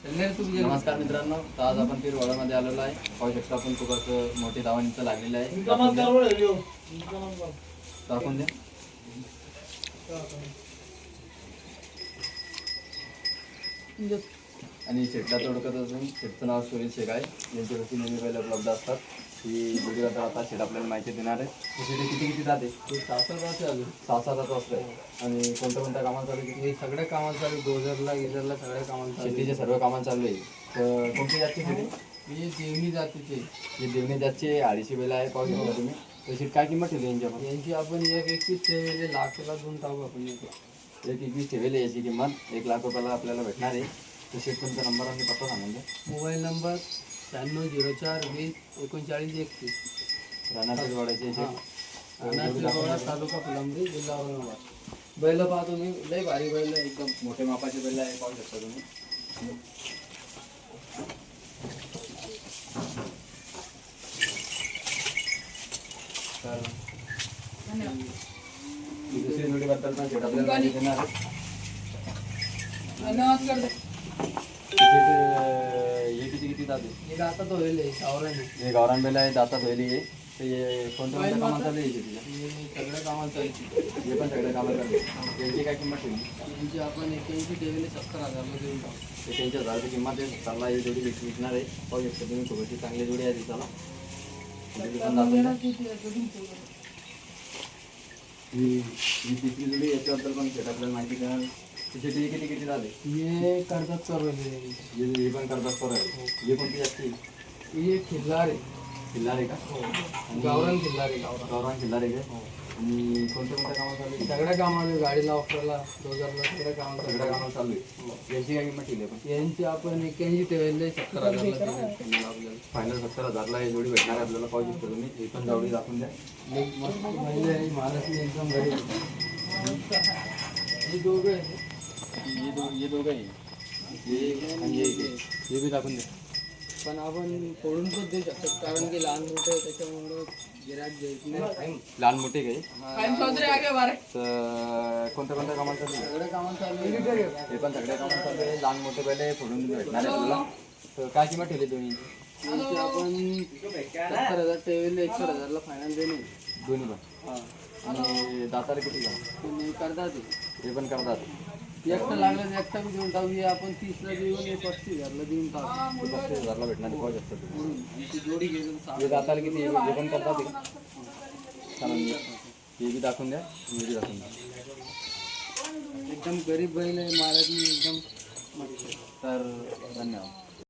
नमस्कार मित्रांनो तर आज आपण पिरवाड्यामध्ये आलेलो आहे. पाहू शकता आपण खूप असं मोठी दावणीचं लागलेलं आहे. दाखवून द्या. दाखवून द्या. आणि शेटला तोडकत असून शेटचं नाव सुरेश शेख आहे यांच्यावरती नेहमी पहिले उपलब्ध असतात. ही तर आता शेट आपल्याला माहिती देणार आहे. तिथे किती किती जाते? सहा तास अजून. सहा सहा तास असतं आणि कोणत्या कोणत्या कामाला चालू आहे? हे सगळ्या कामाला चालू डोजरला गिजरला सगळ्या कामाला चालू शेतीचे सर्व कामाला चालू आहे. तर कोणती जातची शेती हे देवणी जातीचे. ही देवणी जातची अडीचशे बेला आहे पाहू शकता तुम्ही. तशी काय किंमत ठेवली यांची आपण यांची आपण एक एकवीस ठेवले लाखाला दोन टाकू आपण एक. एक एकवीस ठेवली याची किंमत. एक लाख रुपयाला आपल्याला भेटणार आहे. तसेच तुमचा नंबर आणि पत्ता सांगून द्या मोबाईल नंबर शहाण्णव झिरो चार वीस एकोणचाळीस एकतीस. राहणार वाडायचे अनाथगोळा तालुका फुलंब्री जिल्हा औरंगाबाद. बैल पाहतो मी लय भारी बैल आहे एकदम. मोठे मापाचे बेल आहे पाहू शकता तुम्ही. दुसरी जोडीबद्दल पण शेट आपल्याला माहिती देणार आहे. ते- हे किती किती जाते तो होईल सावराने हे गावरान बेल आहे दातात होईल हे तर हे कोणत्या कोणत्या कामात चालू आहे हे। सगळ्या कामाला चालू हे पण सगळे कामात चालू आहे यांची काय किंमत ठेवली यांची आपण एक्याऐंशी ठेवले सत्तर हजारला देऊन टाकू ते त्यांच्या झाडाची किंमत आहे चालला ही जोडी विक- विकणार आहे. पाहू शकता तुम्ही थोडीशी चांगली जोडी आहे दिसाला जोडी पण दाखवून द्या. ही ही तिसरी जोडी याच्याबद्दल पण शेत आपल्याला माहिती करणार तिचे ते किती किती झाले? हे करतात करवले हे. हे पण करतात पर आहे. हे. कोणती जास्ती हे खिल्लार. आहे किल्लार आहे का आणि गावरान खिल्लार आहे गावरान. गावरान किल्लार आहे का? आणि कोणत्या कोणत्या कामात चालू आहे? सगळ्या कामाला गाडीला ऑफरला डोजरला सगळ्या कामाला सगळ्या कामाला चालू आहे. यांची काय किंमत ठेवली आपण? यांची आपण एक्याऐंशी ठेवले सत्तर हजारला आपल्याला फायनल सत्तर हजारला ही जोडी भेटणार आहे आपल्याला. पाहू शकता तुम्ही. ही पण जोडी दाखवून द्या. एक मस्त महिला आहे. महाराष्ट्र एकदम गरीब हे दोघं आहे. हे दो हे दोघं आहे हे आणि हे एक आहे. हे बी दाखवून द्या पण आपण फोडून पण देऊ शकतो कारण की लहान मोठे आहे त्याच्यामुळं गिराक देत नाही लहान मोठे काही तर कोणत्या कोणत्या कामाला चालू आहे? सगळ्या कामाला चालू आहे. हे पण सगळ्या कामाला चालू आहे लहान मोठे पहिले फोडून भेटणार आहे आपल्याला तर काय किंमत ठेवली दोन्ही यांची आपण सत्तर हजार ठेवले एकसठ हजारला फायनल देणे दोन्ही पण आणि दाताला किती का तुम्ही करता ते हे पण करतात एकटं लागलं तर एकटा बी देऊन टाकू हे आपण तीसला पस्तीस हजारला देऊन टाकू. ते पस्तीस हजारला भेटणार आहे, पाहू शकता तुम्ही आमची जोडी घेऊन हे दाताला किती हे हे पण करतात हे? चालेल हे बी दाखवून द्या हे बी दाखवून द्या. एकदम गरीब बैल आहे महाराज एकदम धन्यवाद तर